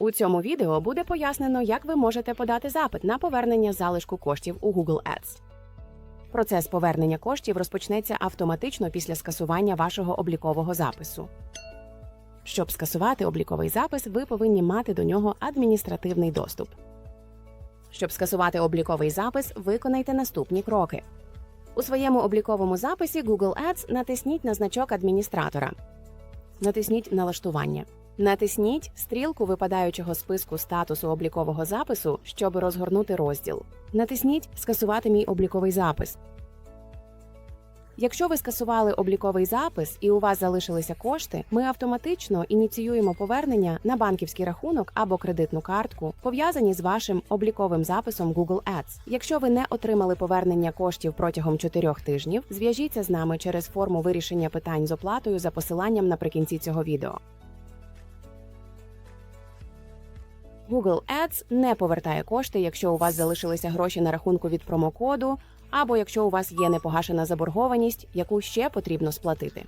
У цьому відео буде пояснено, як ви можете подати запит на повернення залишку коштів у Google Ads. Процес повернення коштів розпочнеться автоматично після скасування вашого облікового запису. Щоб скасувати обліковий запис, ви повинні мати до нього адміністративний доступ. Щоб скасувати обліковий запис, виконайте наступні кроки. У своєму обліковому записі Google Ads натисніть на значок адміністратора. Натисніть Налаштування. Натисніть стрілку випадаючого списку статусу облікового запису, щоб розгорнути розділ. Натисніть Скасувати мій обліковий запис. Якщо ви скасували обліковий запис і у вас залишилися кошти, ми автоматично ініціюємо повернення на банківський рахунок або кредитну картку, пов'язані з вашим обліковим записом Google Ads. Якщо ви не отримали повернення коштів протягом 4 тижнів, зв'яжіться з нами через форму вирішення питань з оплатою за посиланням наприкінці цього відео. Google Ads не повертає кошти, якщо у вас залишилися гроші на рахунку від промокоду, або якщо у вас є непогашена заборгованість, яку ще потрібно сплатити.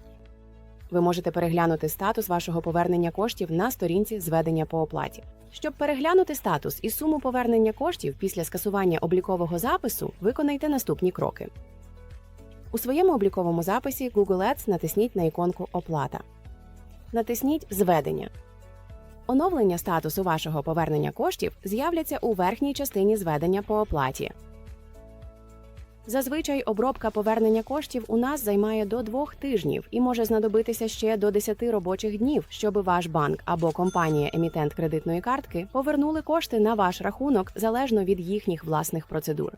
Ви можете переглянути статус вашого повернення коштів на сторінці зведення по оплаті. Щоб переглянути статус і суму повернення коштів після скасування облікового запису, виконайте наступні кроки. У своєму обліковому записі Google Ads натисніть на іконку Оплата. Натисніть Зведення. Оновлення статусу вашого повернення коштів з'являться у верхній частині зведення по оплаті. Зазвичай обробка повернення коштів у нас займає до двох тижнів і може знадобитися ще до 10 робочих днів, щоб ваш банк або компанія емітент кредитної картки повернули кошти на ваш рахунок залежно від їхніх власних процедур.